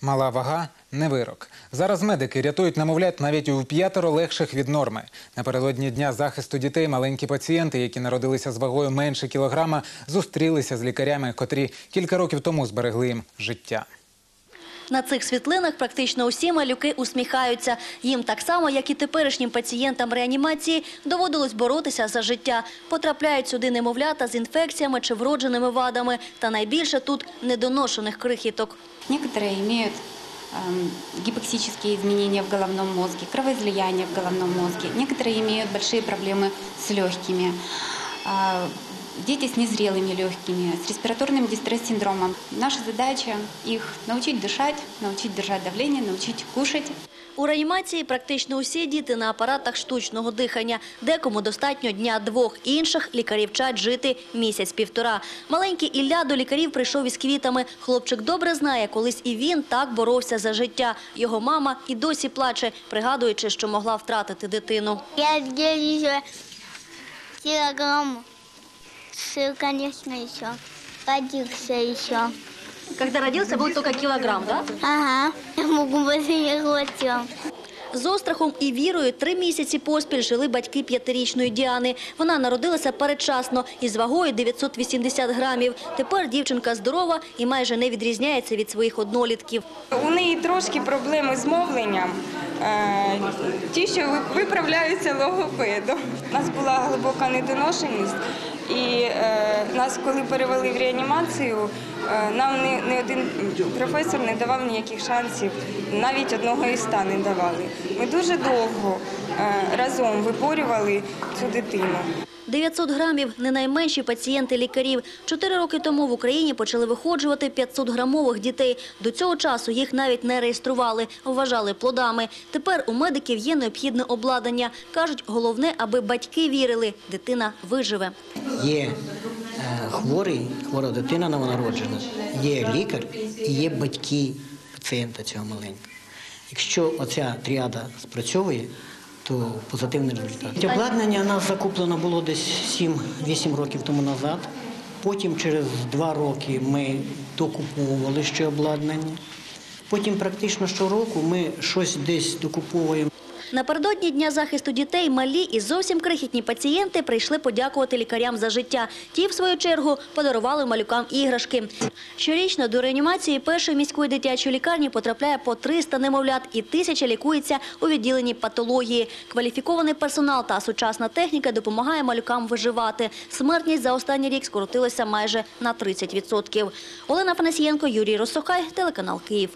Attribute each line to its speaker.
Speaker 1: Мала вага не вирок. Зараз медики рятують намовлять навіть у п'ятеро легших від норми. Напередодні дня захисту дітей маленькі пацієнти, які народилися з вагою менше кілограма, зустрілися з лікарями, котрі кілька років тому зберегли їм життя.
Speaker 2: На цих світлинах практично усі малюки усміхаються. Їм так само, як і теперішнім пацієнтам реанімації, доводилось боротися за життя. Потрапляють сюди немовлята з інфекціями чи вродженими вадами. Та найбільше тут недоношених крихіток.
Speaker 3: Некоторые имеют эм, гипоксические изменения в головном мозге, кровоизлияние в головном мозге. Некоторые имеют большие проблемы с легкими. А, Дети с незрелыми легкими, с респираторным дистресс-синдромом. Наша задача их научить дышать, научить держать давление, научить кушать.
Speaker 2: У реанімації практично усі діти на апаратах штучного дихання. Декому достатньо дня-двох, інших лікарі вчать жити місяць-півтора. Маленький Ілля до лікарів прийшов із квітами. Хлопчик добре знає, колись і він так боровся за житта. Його мама і досі плаче, пригадуючи, що могла втратити дитину.
Speaker 4: Я где еще конечно, еще. Подикся еще.
Speaker 2: Коли родився, був тільки кілограм, так?
Speaker 4: Ага. Я могу не.
Speaker 2: З острахом і вірою три місяці поспіль жили батьки п'ятирічної Діани. Вона народилася передчасно із вагою 980 грамів. Тепер дівчинка здорова і майже не відрізняється від своїх однолітків.
Speaker 5: У неї трошки проблеми з мовленням, е, ті, що виправляються логопедом. У нас була глибока недоношеність, і е, нас, коли перевели в реанімацію, е, нам не, один професор не давав ніяких шансів, навіть одного іста не давали. Ми дуже довго е, разом виборювали цю дитину.
Speaker 2: 900 грамів – не найменші пацієнти лікарів. Чотири роки тому в Україні почали виходжувати 500-грамових дітей. До цього часу їх навіть не реєстрували, вважали плодами. Тепер у медиків є необхідне обладнання. Кажуть, головне, аби батьки вірили – дитина виживе.
Speaker 6: Є е, хворий, хвора дитина новонароджена, є лікар і є батьки пацієнта цього маленького. Якщо оця тріада спрацьовує, то позитивний результат. Обладнання у нас закуплено було десь 7-8 років тому назад. Потім через два роки ми докуповували ще обладнання. Потім практично щороку ми щось десь докуповуємо.
Speaker 2: Напередодні Дня захисту дітей малі і зовсім крихітні пацієнти прийшли подякувати лікарям за життя. Ті, в свою чергу, подарували малюкам іграшки. Щорічно до реанімації першої міської дитячої лікарні потрапляє по 300 немовлят і тисяча лікується у відділенні патології. Кваліфікований персонал та сучасна техніка допомагає малюкам виживати. Смертність за останній рік скоротилася майже на 30%. Олена Фанасієнко, Юрій Росохай, телеканал Київ.